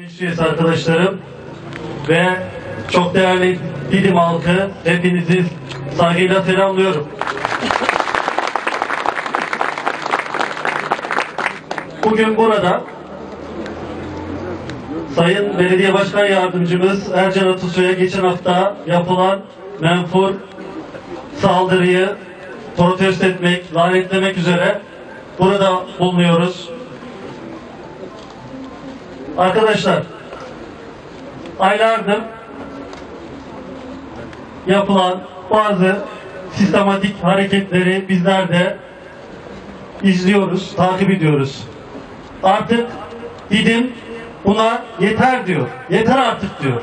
Meclis arkadaşlarım ve çok değerli Didim halkı hepinizi saygıyla selamlıyorum. Bugün burada Sayın Belediye Başkan Yardımcımız Ercan Atasoy'a geçen hafta yapılan menfur saldırıyı protesto etmek, lanetlemek üzere burada bulunuyoruz. Arkadaşlar, aylardır yapılan bazı sistematik hareketleri bizler de izliyoruz, takip ediyoruz. Artık Didim buna yeter diyor. Yeter artık diyor.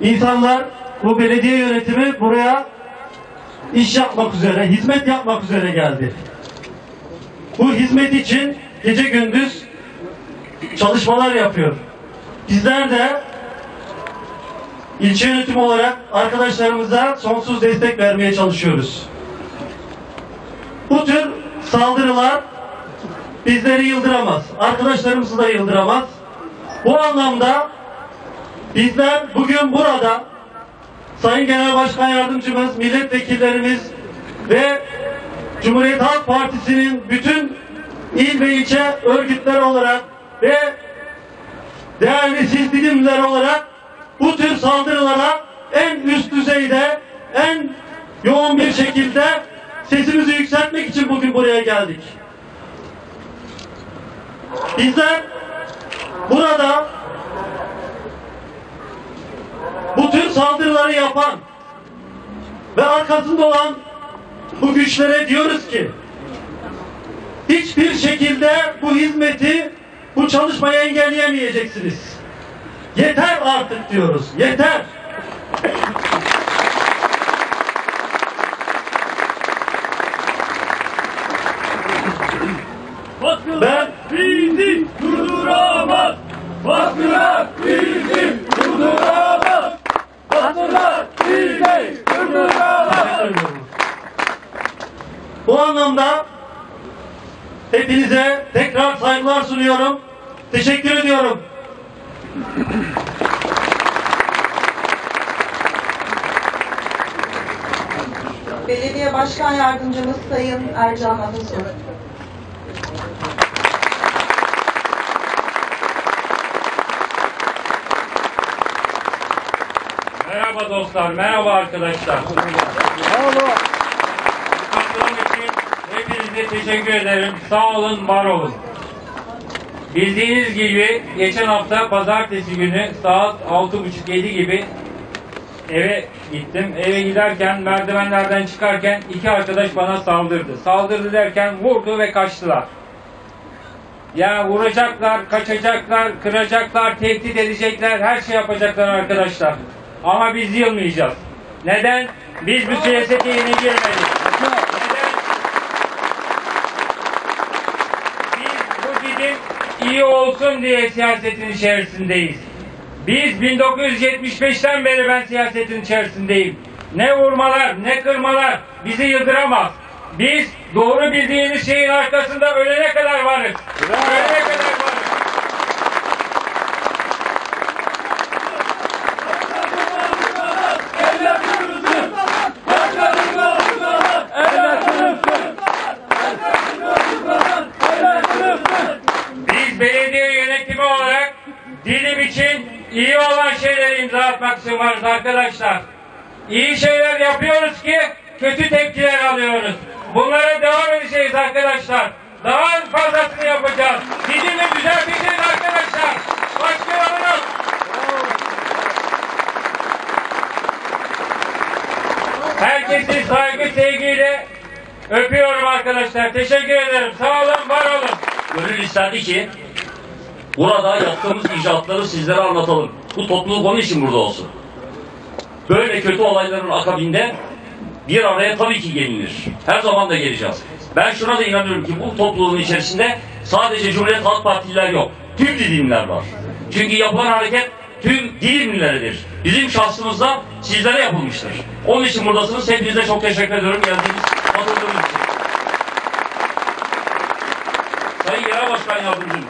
İnsanlar bu belediye yönetimi buraya iş yapmak üzere, hizmet yapmak üzere geldi. Bu hizmet için gece gündüz çalışmalar yapıyor. Bizler de ilçe yönetimi olarak arkadaşlarımıza sonsuz destek vermeye çalışıyoruz. Bu tür saldırılar bizleri yıldıramaz. Arkadaşlarımızı da yıldıramaz. Bu anlamda bizler bugün burada Sayın Genel Başkan Yardımcımız, milletvekillerimiz ve Cumhuriyet Halk Partisi'nin bütün il ve ilçe örgütleri olarak ve değerli siz dilimler olarak bu tür saldırılara en üst düzeyde, en yoğun bir şekilde sesimizi yükseltmek için bugün buraya geldik. Bizler burada bu tür saldırıları yapan ve arkasında olan bu güçlere diyoruz ki hiçbir şekilde bu hizmeti, bu çalışmayı engelleyemeyeceksiniz. Yeter artık diyoruz. Yeter. Baskılar bizi durduramaz. Baskılar bizi durduramaz. Baskılar bizi durduramaz. Bu anlamda hepinize tekrar saygılar sunuyorum. Teşekkür ediyorum. Belediye Başkan Yardımcımız Sayın Ercan Atasoy. Merhaba dostlar, merhaba arkadaşlar. Merhaba. Hepinize teşekkür ederim. Sağ olun, var olun. Bildiğiniz gibi geçen hafta pazartesi günü saat 6.30-7 gibi eve gittim. Eve giderken merdivenlerden çıkarken iki arkadaş bana saldırdı. Saldırdı derken vurdu ve kaçtılar. Ya vuracaklar, kaçacaklar, kıracaklar, tehdit edecekler, her şey yapacaklar arkadaşlar. Ama biz yılmayacağız. Neden? Biz bu siyasete yeni girmedik. Neden? Biz bu dilim iyi olsun diye siyasetin içerisindeyiz. Biz 1975'ten beri ben siyasetin içerisindeyim. Ne vurmalar, ne kırmalar bizi yıldıramaz. Biz doğru bildiğimiz şeyin arkasında ölene kadar varız. Ölene kadar varız. Biz belediye yönetimi olarak dilim için iyi olan şeyleri imza atmak için varız arkadaşlar. İyi şeyler yapıyoruz ki kötü tepkiler alıyoruz. Bunlara devam edeceğiz arkadaşlar. Daha fazlasını yapacağız. Dilimi düzelteceğiz arkadaşlar. Başka yolu yok. Herkesi saygı sevgiyle öpüyorum arkadaşlar. Teşekkür ederim. Sağ olun, var olun. Gönül isterdi ki burada yaptığımız icraatları sizlere anlatalım. Bu topluluk onun için burada olsun. Böyle kötü olayların akabinde bir araya tabii ki gelinir. Her zaman da geleceğiz. Ben şuna da inanıyorum ki bu topluluğun içerisinde sadece Cumhuriyet Halk Partililer yok. Tüm dilimler var. Çünkü yapılan hareket tüm dilimlileridir. Bizim şahsımızda sizlere yapılmıştır. Onun için buradasınız. Hepinize çok teşekkür ediyorum geldiğiniz, katıldığınız için. Sayın Genel Başkan Yardımcım,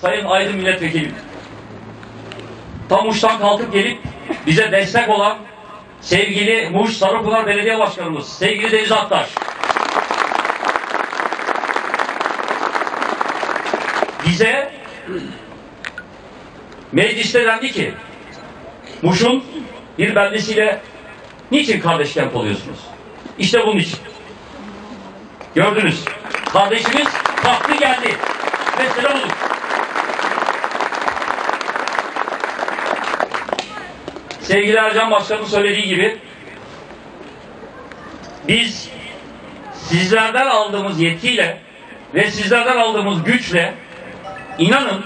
Sayın Aydın Milletvekilim. Tam Muş'tan kalkıp gelip bize destek olan sevgili Muş Sarıpınar Belediye Başkanımız, sevgili Deniz Aktaş. Bize mecliste dendi ki Muş'un bir beldesiyle niçin kardeş kent oluyorsunuz? İşte bunun için. Gördünüz. Kardeşimiz kalktı geldi. Mesele budur. Sevgili Ercan Başkan'ın söylediği gibi biz sizlerden aldığımız yetkiyle ve sizlerden aldığımız güçle inanın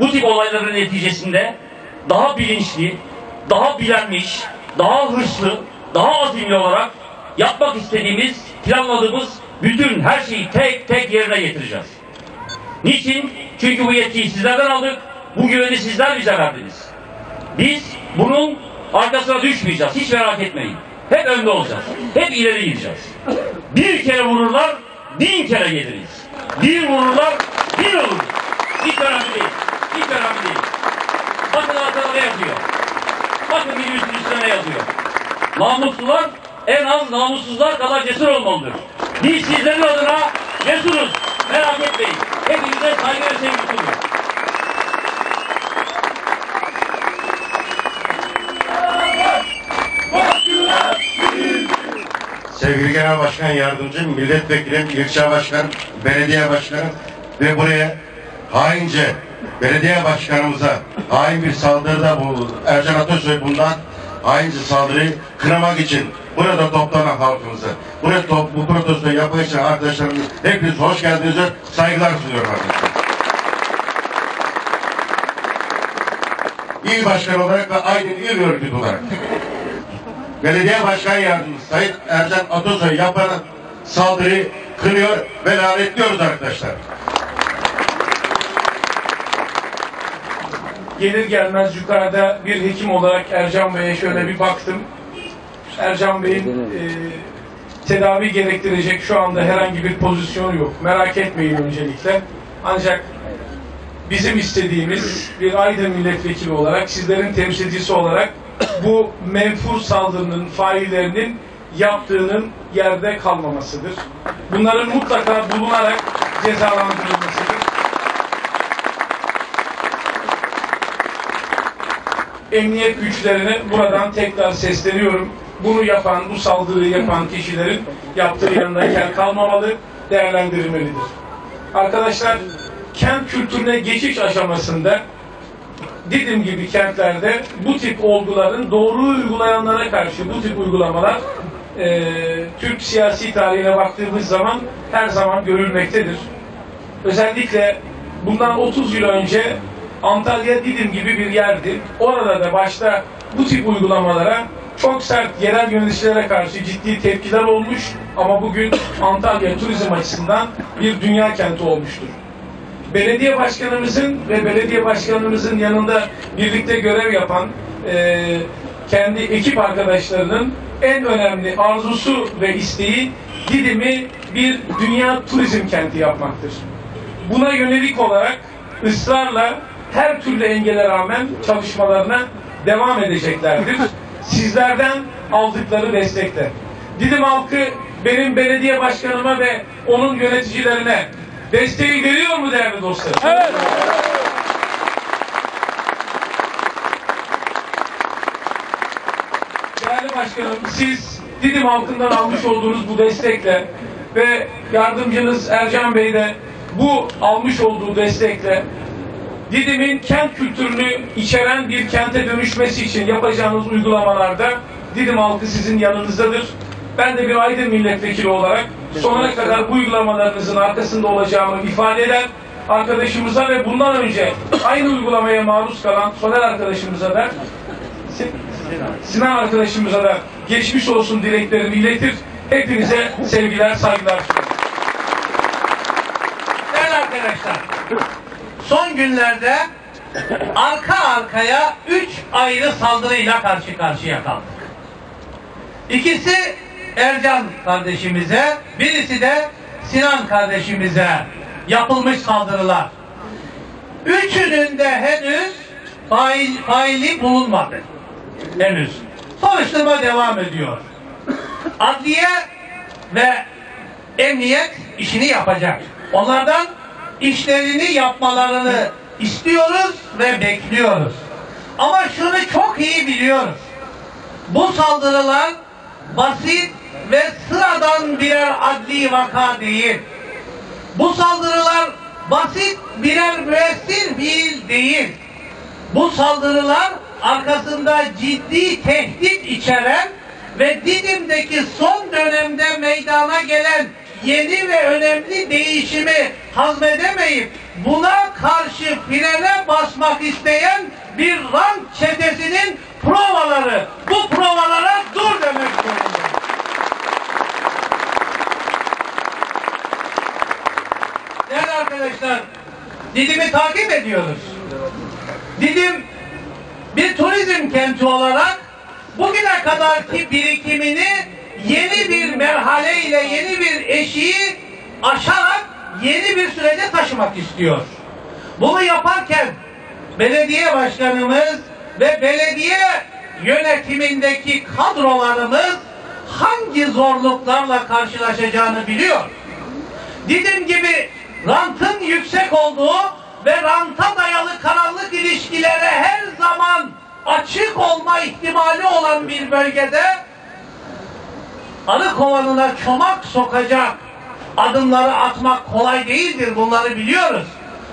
bu tip olayların neticesinde daha bilinçli, daha bilenmiş, daha hırslı, daha azimli olarak yapmak istediğimiz, planladığımız bütün her şeyi tek tek yerine getireceğiz. Niçin? Çünkü bu yetkiyi sizlerden aldık, bu güveni sizler bize verdiniz. Biz bunun arkasına düşmeyeceğiz, hiç merak etmeyin. Hep önde olacağız, hep ileri gideceğiz. Bir kere vururlar, bin kere geliriz. Bir vururlar, bin oluruz. Hiç önemli değil, hiç önemli değil. Bakın arkada ne yazıyor? Bakın minibüsün üstüne ne yazıyor? Namuslular en az namussuzlar kadar cesur olmalıdır. Biz sizlerin adına cesuruz. Merak etmeyin. Hepinize saygı ve sevgi sunuyorum. Sevgili Genel Başkan Yardımcım, Milletvekilim, İlçe Başkan, Belediye Başkanım ve buraya haince belediye başkanımıza hain bir saldırıda bulundu. Ercan Atasoy bundan haince saldırıyı kınamak için burada toplanan halkımıza, burada top, bu protestoyu yapmak için arkadaşlarımız hepiniz hoş geldiniz saygılar sunuyorum arkadaşlar. İl Başkanı olarak ve Aydın İl Örgütü olarak Belediye Başkan Yardımcısı Sayın Ercan Atasoy yapan saldırıyı kınıyor ve lanetliyoruz arkadaşlar. Gelir gelmez yukarıda bir hekim olarak Ercan Bey'e şöyle bir baktım. Ercan Bey'in e, tedavi gerektirecek şu anda herhangi bir pozisyonu yok. Merak etmeyin öncelikle. Ancak bizim istediğimiz bir Aydın milletvekili olarak, sizlerin temsilcisi olarak bu menfur saldırının faillerinin yaptığının yerde kalmamasıdır. Bunların mutlaka bulunarak cezalandırılmasıdır. Emniyet güçlerine buradan tekrar sesleniyorum. Bunu yapan, bu saldırıyı yapan kişilerin yaptığı yanına kel kalmamalı, değerlendirilmelidir. Arkadaşlar, kent kültürüne geçiş aşamasında Didim gibi kentlerde bu tip olguların doğru uygulayanlara karşı bu tip uygulamalar e, Türk siyasi tarihine baktığımız zaman her zaman görülmektedir. Özellikle bundan 30 yıl önce Antalya Didim gibi bir yerdi. Orada da başta bu tip uygulamalara çok sert yerel yöneticilere karşı ciddi tepkiler olmuş ama bugün Antalya turizm açısından bir dünya kenti olmuştur. Belediye başkanımızın ve belediye başkanımızın yanında birlikte görev yapan e, kendi ekip arkadaşlarının en önemli arzusu ve isteği Didim'i bir dünya turizm kenti yapmaktır. Buna yönelik olarak ısrarla her türlü engele rağmen çalışmalarına devam edeceklerdir. Sizlerden aldıkları destekle. Didim halkı benim belediye başkanıma ve onun yöneticilerine desteği veriyor mu değerli dostlar? Evet. Değerli başkanım siz Didim halkından almış olduğunuz bu destekle ve yardımcınız Ercan Bey de bu almış olduğu destekle Didim'in kent kültürünü içeren bir kente dönüşmesi için yapacağınız uygulamalarda Didim halkı sizin yanınızdadır. Ben de bir Aydın milletvekili olarak sonuna kadar bu uygulamalarınızın arkasında olacağımı ifade eder. Arkadaşımıza ve bundan önce aynı uygulamaya maruz kalan Soner arkadaşımıza da Sinan arkadaşımıza da geçmiş olsun dileklerimi iletir. Hepinize sevgiler, saygılar sunuyorum. Değerli arkadaşlar, son günlerde arka arkaya üç ayrı saldırıyla karşı karşıya kaldık. İkisi Ercan kardeşimize, birisi de Sinan kardeşimize yapılmış saldırılar. Üçünün de henüz fail, faili bulunmadı. Henüz. Soruşturma devam ediyor. Adliye ve emniyet işini yapacak. Onlardan işlerini yapmalarını istiyoruz ve bekliyoruz. Ama şunu çok iyi biliyoruz. Bu saldırılar basit ve sıradan birer adli vaka değil. Bu saldırılar basit birer müessir fiil değil. Bu saldırılar arkasında ciddi tehdit içeren ve Didim'deki son dönemde meydana gelen yeni ve önemli değişimi hazmedemeyip buna karşı frene basmak isteyen bir rant çetesinin provaları. Bu provalara dur demek zorundayız. Değerli arkadaşlar, Didim'i takip ediyoruz. Didim bir turizm kenti olarak bugüne kadarki birikimini yeni bir merhale ile yeni bir eşiği aşarak yeni bir sürece taşımak istiyor. Bunu yaparken belediye başkanımız ve belediye yönetimindeki kadrolarımız hangi zorluklarla karşılaşacağını biliyor. Didim gibi rantın yüksek olduğu ve ranta dayalı karanlık ilişkilere her zaman açık olma ihtimali olan bir bölgede arı kovanına çomak sokacak adımları atmak kolay değildir. Bunları biliyoruz.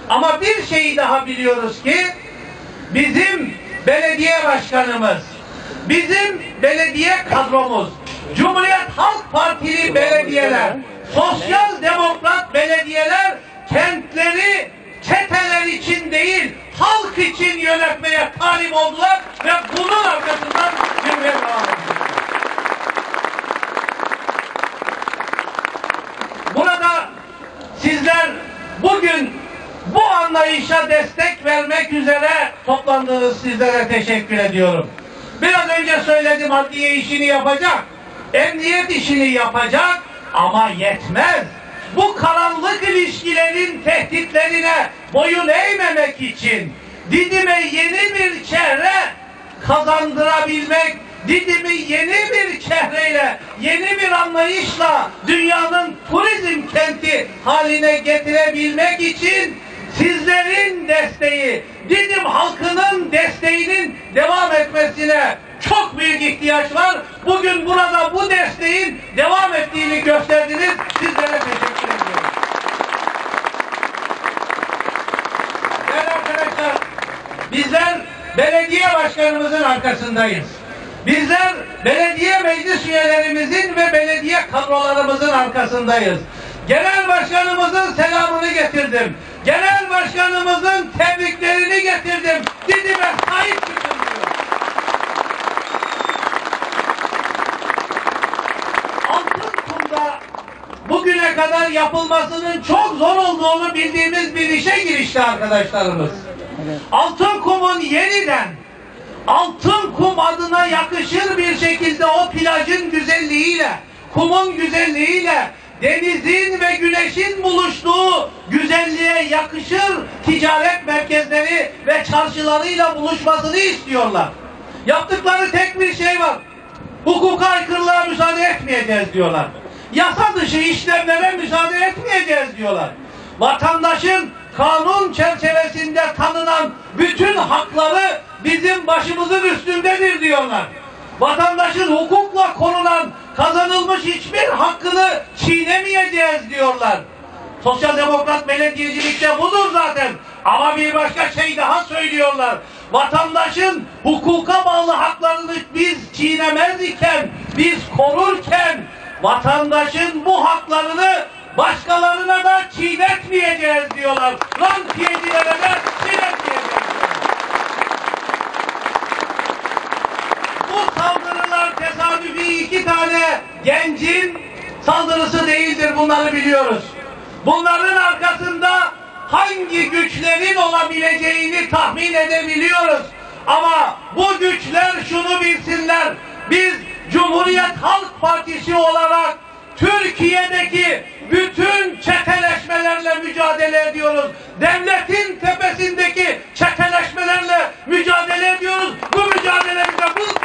Ama bir şeyi daha biliyoruz ki bizim belediye başkanımız, bizim belediye kadromuz, Cumhuriyet Halk Partili belediyeler, sosyal demokrat belediyeler kentleri çeteler için değil, halk için yönetmeye talip oldular ve bunun arkasından yürümeye devam ediyorlar. Burada sizler bugün bu anlayışa destek vermek üzere toplandığınız sizlere teşekkür ediyorum. Biraz önce söyledim adliye işini yapacak, emniyet işini yapacak ama yetmez. Bu karanlık ilişkilerin tehditlerine boyun eğmemek için Didim'e yeni bir çehre kazandırabilmek, Didim'i yeni bir çehreyle, yeni bir anlayışla dünyanın turizm kenti haline getirebilmek için sizlerin desteği, Didim halkının desteğinin devam etmesine çok büyük ihtiyaç var. Bugün burada bu desteğin devam ettiğini gösterdiniz. Sizlere teşekkür ediyorum. Değerli arkadaşlar, bizler belediye başkanımızın arkasındayız. Bizler belediye meclis üyelerimizin ve belediye kadrolarımızın arkasındayız. Genel başkanımızın selamını getirdim. Genel başkanımızın tebriklerini getirdim. Didim'e sahip çıkın diyor. Altınkum'da bugüne kadar yapılmasının çok zor olduğunu bildiğimiz bir işe girişti arkadaşlarımız. Altınkum'un yeniden Altın kum adına yakışır bir şekilde o plajın güzelliğiyle, kumun güzelliğiyle, denizin ve güneşin buluştuğu güzelliğe yakışır ticaret merkezleri ve çarşılarıyla buluşmasını istiyorlar. Yaptıkları tek bir şey var. Hukuka aykırılığa müsaade etmeyeceğiz diyorlar. Yasa dışı işlemlere müsaade etmeyeceğiz diyorlar. Vatandaşın kanun çerçevesinde tanınan bütün hakları bizim başımızın üstündedir diyorlar. Vatandaşın hukukla korunan kazanılmış hiçbir hakkını çiğnemeyeceğiz diyorlar. Sosyal demokrat belediyecilikte budur zaten. Ama bir başka şey daha söylüyorlar. Vatandaşın hukuka bağlı haklarını biz çiğnemez iken, biz korurken vatandaşın bu haklarını başkalarına da çiğnetmeyeceğiz diyorlar. De çiğnetmeyeceğiz diyorlar. Bu tesadüfi iki tane gencin saldırısı değildir bunları biliyoruz. Bunların arkasında hangi güçlerin olabileceğini tahmin edebiliyoruz. Ama bu güçler şunu bilsinler. Biz Cumhuriyet Halk Partisi olarak Türkiye'deki bütün çeteleşmelerle mücadele ediyoruz. Devletin tepesindeki çeteleşmelerle mücadele ediyoruz. Bu mücadelemize bu